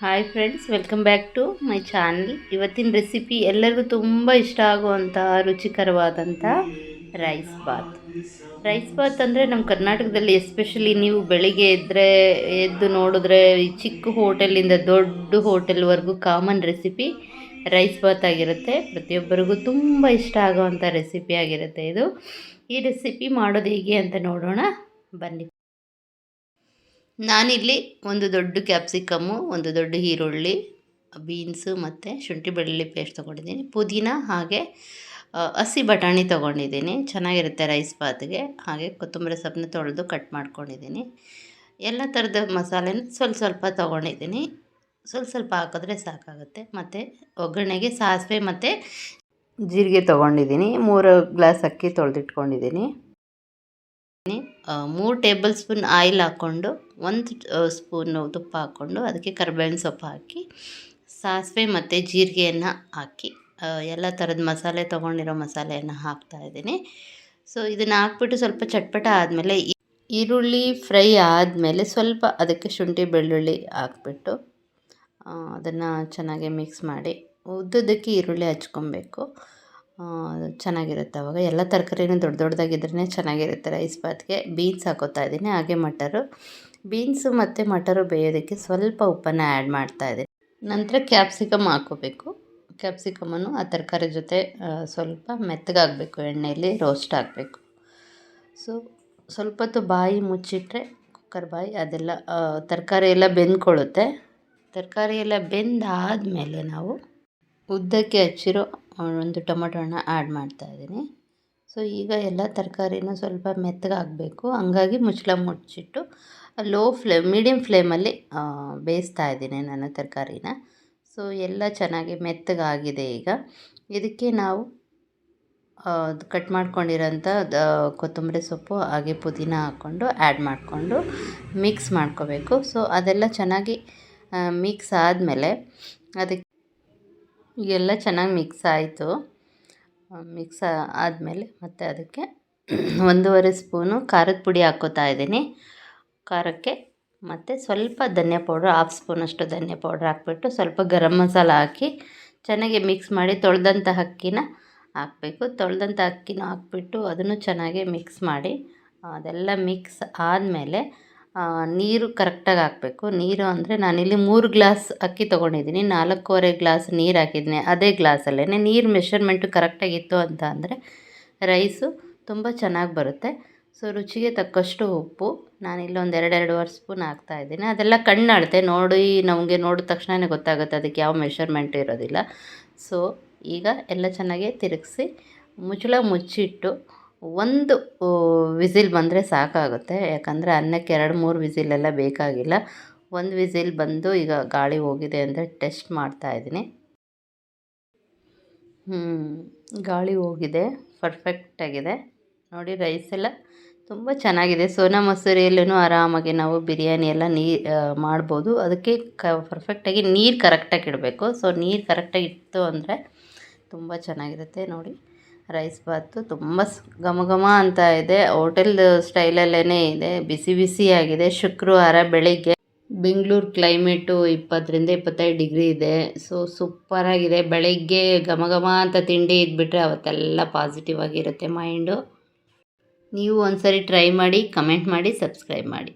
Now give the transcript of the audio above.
Hi friends welcome back to my channel ಇವತ್ತಿನ recipe ಎಲ್ಲರಿಗೂ ತುಂಬ ಇಷ್ಟ ಆಗುವಂಥ ರುಚಿಕರವಾದಂಥ ರೈಸ್ ಬಾತ್ ರೈಸ್ ಬಾತ್ ಅಂದರೆ ನಮ್ಮ ಕರ್ನಾಟಕದಲ್ಲಿ ಎಸ್ಪೆಷಲಿ ನೀವು ಬೆಳಿಗ್ಗೆ ಎದ್ದರೆ ಎದ್ದು ನೋಡಿದ್ರೆ ಈ ಚಿಕ್ಕ ಹೋಟೆಲಿಂದ ದೊಡ್ಡ ಹೋಟೆಲ್ವರೆಗೂ ಕಾಮನ್ ರೆಸಿಪಿ ರೈಸ್ ಬಾತ್ ಆಗಿರುತ್ತೆ ಪ್ರತಿಯೊಬ್ಬರಿಗೂ ತುಂಬ ಇಷ್ಟ ಆಗುವಂಥ ರೆಸಿಪಿ ಆಗಿರುತ್ತೆ ಇದು ಈ ರೆಸಿಪಿ ಮಾಡೋದು ಹೇಗೆ ಅಂತ ನೋಡೋಣ ಬನ್ನಿ ನಾನಿಲ್ಲಿ ಒಂದು ದೊಡ್ಡ ಕ್ಯಾಪ್ಸಿಕಮ್ಮು, ಒಂದು ದೊಡ್ಡ ಈರುಳ್ಳಿ, ಬೀನ್ಸು ಮತ್ತು ಶುಂಠಿ ಬೆಳ್ಳುಳ್ಳಿ ಪೇಸ್ಟ್ ತೊಗೊಂಡಿದ್ದೀನಿ. ಪುದೀನ ಹಾಗೆ ಹಸಿ ಬಟಾಣಿ ತೊಗೊಂಡಿದ್ದೀನಿ. ಚೆನ್ನಾಗಿರುತ್ತೆ ರೈಸ್ ಬಾತ್ಗೆ ಹಾಗೆ ಕೊತ್ತಂಬರಿ ಸೊಪ್ಪನ್ನ ತೊಳೆದು ಕಟ್ ಮಾಡ್ಕೊಂಡಿದ್ದೀನಿ. ಎಲ್ಲ ಥರದ ಮಸಾಲೆನ ಸ್ವಲ್ಪ ಸ್ವಲ್ಪ ತೊಗೊಂಡಿದ್ದೀನಿ. ಸ್ವಲ್ಪ ಸ್ವಲ್ಪ ಹಾಕಿದ್ರೆ ಸಾಕಾಗುತ್ತೆ. ಮತ್ತು ಒಗ್ಗರಣೆಗೆ ಸಾಸಿವೆ ಮತ್ತು ಜೀರಿಗೆ ತೊಗೊಂಡಿದ್ದೀನಿ. ಮೂರು ಗ್ಲಾಸ್ ಅಕ್ಕಿ ತೊಳೆದಿಟ್ಕೊಂಡಿದ್ದೀನಿ. ಮೂರು ಟೇಬಲ್ ಸ್ಪೂನ್ ಆಯಿಲ್ ಹಾಕ್ಕೊಂಡು ಒಂದು ಸ್ಪೂನು ತುಪ್ಪ ಹಾಕ್ಕೊಂಡು ಅದಕ್ಕೆ ಕರ್ಬೇವಿನ ಸೊಪ್ಪು ಹಾಕಿ, ಸಾಸಿವೆ ಮತ್ತು ಜೀರಿಗೆಯನ್ನು ಹಾಕಿ ಎಲ್ಲ ಥರದ ಮಸಾಲೆ ತೊಗೊಂಡಿರೋ ಮಸಾಲೆಯನ್ನು ಹಾಕ್ತಾ ಇದ್ದೀನಿ. ಸೊ ಇದನ್ನು ಹಾಕ್ಬಿಟ್ಟು ಸ್ವಲ್ಪ ಚಟ್ಪಟ ಆದಮೇಲೆ ಈರುಳ್ಳಿ ಫ್ರೈ ಆದಮೇಲೆ ಸ್ವಲ್ಪ ಅದಕ್ಕೆ ಶುಂಠಿ, ಬೆಳ್ಳುಳ್ಳಿ ಹಾಕ್ಬಿಟ್ಟು ಅದನ್ನು ಚೆನ್ನಾಗಿ ಮಿಕ್ಸ್ ಮಾಡಿ ಉದ್ದದಕ್ಕೆ ಈರುಳ್ಳಿ ಹಚ್ಕೊಬೇಕು. ಚೆನ್ನಾಗಿರುತ್ತೆ ಅವಾಗ. ಎಲ್ಲ ತರಕಾರಿನೂ ದೊಡ್ಡ ದೊಡ್ಡದಾಗಿದ್ರೇ ಚೆನ್ನಾಗಿರುತ್ತೆ. ರೈಸ್ ಬಾತ್ಗೆ ಬೀನ್ಸ್ ಹಾಕೋತಾ ಇದ್ದೀನಿ. ಹಾಗೆ ಮಟರು. ಬೀನ್ಸು ಮತ್ತು ಮಟರು ಬೇಯೋದಕ್ಕೆ ಸ್ವಲ್ಪ ಉಪ್ಪನ್ನು ಆ್ಯಡ್ ಮಾಡ್ತಾ ಇದೆ ನಂತರ ಕ್ಯಾಪ್ಸಿಕಮ್ ಹಾಕೋಬೇಕು ಕ್ಯಾಪ್ಸಿಕಮನ್ನು ಆ ತರಕಾರಿ ಜೊತೆ ಸ್ವಲ್ಪ ಮೆತ್ತಗಾಗಬೇಕು ಎಣ್ಣೆಯಲ್ಲಿ ರೋಸ್ಟ್ ಆಗಬೇಕು ಸೊ ಸ್ವಲ್ಪ ಹೊತ್ತು ಬಾಯಿ ಮುಚ್ಚಿಟ್ರೆ ಕುಕ್ಕರ್ ಬಾಯಿ ಅದೆಲ್ಲ ತರಕಾರಿ ಎಲ್ಲ ಬೆಂದ್ಕೊಳ್ಳುತ್ತೆ. ತರಕಾರಿ ಎಲ್ಲ ಬೆಂದಾದಮೇಲೆ ನಾವು ಉದ್ದಕ್ಕೆ ಹಚ್ಚಿರೋ ಒಂದು ಟೊಮೊಟೊನ ಆ್ಯಡ್ ಮಾಡ್ತಾ ಇದ್ದೀನಿ. ಸೊ, ಈಗ ಎಲ್ಲ ತರಕಾರಿನೂ ಸ್ವಲ್ಪ ಮೆತ್ತಗಾಗಬೇಕು. ಹಂಗಾಗಿ ಮುಚ್ಚಳ ಮುಚ್ಚಿಟ್ಟು ಲೋ ಫ್ಲೇಮ್ ಮೀಡಿಯಮ್ ಫ್ಲೇಮಲ್ಲಿ ಬೇಯಿಸ್ತಾ ಇದ್ದೀನಿ ನಾನು ತರಕಾರಿನ. ಸೊ, ಎಲ್ಲ ಚೆನ್ನಾಗಿ ಮೆತ್ತಗಾಗಿದೆ ಈಗ. ಇದಕ್ಕೆ ನಾವು ಕಟ್ ಮಾಡ್ಕೊಂಡಿರೋಂಥ ಕೊತ್ತಂಬರಿ ಸೊಪ್ಪು, ಹಾಗೆ ಪುದೀನ ಹಾಕ್ಕೊಂಡು ಆ್ಯಡ್ ಮಾಡಿಕೊಂಡು ಮಿಕ್ಸ್ ಮಾಡ್ಕೋಬೇಕು. ಸೊ, ಅದೆಲ್ಲ ಚೆನ್ನಾಗಿ ಮಿಕ್ಸ್ ಆದಮೇಲೆ ಅದಕ್ಕೆ ಎಲ್ಲ ಚೆನ್ನಾಗಿ ಮಿಕ್ಸ್ ಆಯಿತು. ಮಿಕ್ಸ್ ಆದಮೇಲೆ ಮತ್ತೆ ಅದಕ್ಕೆ ಒಂದೂವರೆ ಸ್ಪೂನು ಖಾರದ ಪುಡಿ ಹಾಕ್ಕೋತಾ ಇದ್ದೀನಿ. ಖಾರಕ್ಕೆ ಮತ್ತು ಸ್ವಲ್ಪ ಧನಿಯಾ ಪೌಡ್ರ್, ಹಾಫ್ ಸ್ಪೂನಷ್ಟು ಧನಿಯಾ ಪೌಡ್ರ್ ಹಾಕ್ಬಿಟ್ಟು ಸ್ವಲ್ಪ ಗರಂ ಮಸಾಲ ಹಾಕಿ ಚೆನ್ನಾಗಿ ಮಿಕ್ಸ್ ಮಾಡಿ ತೊಳೆದಂಥ ಅಕ್ಕಿನ ಹಾಕಬೇಕು. ತೊಳೆದಂಥ ಅಕ್ಕಿನ ಹಾಕ್ಬಿಟ್ಟು ಅದನ್ನು ಚೆನ್ನಾಗಿ ಮಿಕ್ಸ್ ಮಾಡಿ, ಅದೆಲ್ಲ ಮಿಕ್ಸ್ ಆದಮೇಲೆ ನೀರು ಕರೆಕ್ಟಾಗಿ ಹಾಕಬೇಕು. ನೀರು ಅಂದರೆ ನಾನಿಲ್ಲಿ ಮೂರು ಗ್ಲಾಸ್ ಅಕ್ಕಿ ತೊಗೊಂಡಿದ್ದೀನಿ. ನಾಲ್ಕೂವರೆ ಗ್ಲಾಸ್ ನೀರು ಹಾಕಿದ್ದೀನಿ. ಅದೇ ಗ್ಲಾಸಲ್ಲೇ ನೀರು ಮೆಷರ್ಮೆಂಟು ಕರೆಕ್ಟಾಗಿತ್ತು ಅಂತ ಅಂದರೆ ರೈಸು ತುಂಬ ಚೆನ್ನಾಗಿ ಬರುತ್ತೆ. ಸೊ, ರುಚಿಗೆ ತಕ್ಕಷ್ಟು ಉಪ್ಪು. ನಾನಿಲ್ಲಿ ಒಂದು ಎರಡು ಎರಡೂವರೆ ಸ್ಪೂನ್ ಹಾಕ್ತಾಯಿದ್ದೀನಿ ಅದೆಲ್ಲ ಕಣ್ಣು ಅಳತೆ ನೋಡಿ, ನಮಗೆ ನೋಡಿದ ತಕ್ಷಣವೇ ಗೊತ್ತಾಗುತ್ತೆ ಅದಕ್ಕೆ ಯಾವ ಮೆಷರ್ಮೆಂಟ್ ಇರೋದಿಲ್ಲ. ಸೊ, ಈಗ ಎಲ್ಲ ಚೆನ್ನಾಗಿ ತಿರುಗಿಸಿ ಮುಚ್ಚಳ ಮುಚ್ಚಿಟ್ಟು ಒಂದು ವಿಸಿಲ್ ಬಂದರೆ ಸಾಕಾಗುತ್ತೆ. ಯಾಕಂದರೆ ಅನ್ನಕ್ಕೆ ಎರಡು, ಮೂರು ವಿಸಿಲೆಲ್ಲ ಬೇಕಾಗಿಲ್ಲ. ಒಂದು ವಿಸಿಲ್ ಬಂದು ಈಗ ಗಾಳಿ ಹೋಗಿದೆ ಅಂದರೆ ಟೆಸ್ಟ್ ಮಾಡ್ತಾ ಇದ್ದೀನಿ. ಗಾಳಿ ಹೋಗಿದೆ ಪರ್ಫೆಕ್ಟಾಗಿದೆ ನೋಡಿ ರೈಸ್ ಎಲ್ಲ ತುಂಬ ಚೆನ್ನಾಗಿದೆ. ಸೋನಾ ಮಸೂರಿಯಲ್ಲೂ ಆರಾಮಾಗಿ ನಾವು ಬಿರಿಯಾನಿ ಎಲ್ಲ ನೀ ಮಾಡ್ಬೋದು. ಅದಕ್ಕೆ ಕ ಪರ್ಫೆಕ್ಟಾಗಿ ನೀರು ಕರೆಕ್ಟಾಗಿ ಇಡಬೇಕು. ಸೊ ನೀರು ಕರೆಕ್ಟಾಗಿ ಇತ್ತು ಅಂದರೆ ತುಂಬ ಚೆನ್ನಾಗಿರುತ್ತೆ. ನೋಡಿ. ರೈಸ್ ಬಾತು ತುಂಬ ಘಮ ಘಮ ಅಂತ ಇದೆ. ಹೋಟೆಲ್ ಸ್ಟೈಲಲ್ಲೇ ಇದೆ. ಬಿಸಿ ಬಿಸಿಯಾಗಿದೆ ಶುಕ್ರವಾರ ಬೆಳಿಗ್ಗೆ ಬೆಂಗಳೂರು ಕ್ಲೈಮೇಟು ಇಪ್ಪತ್ತರಿಂದ ಇಪ್ಪತ್ತೈದು ಡಿಗ್ರಿ ಇದೆ. ಸೊ ಸೂಪರಾಗಿದೆ ಬೆಳಿಗ್ಗೆ ಘಮ ಘಮ ಅಂತ ತಿಂಡಿ ಇದ್ಬಿಟ್ರೆ ಅವತ್ತೆಲ್ಲ ಪಾಸಿಟಿವ್ ಆಗಿರುತ್ತೆ ಮೈಂಡು. ನೀವು ಒಂದ್ಸರಿ ಟ್ರೈ ಮಾಡಿ, ಕಮೆಂಟ್ ಮಾಡಿ, ಸಬ್ಸ್ಕ್ರೈಬ್ ಮಾಡಿ.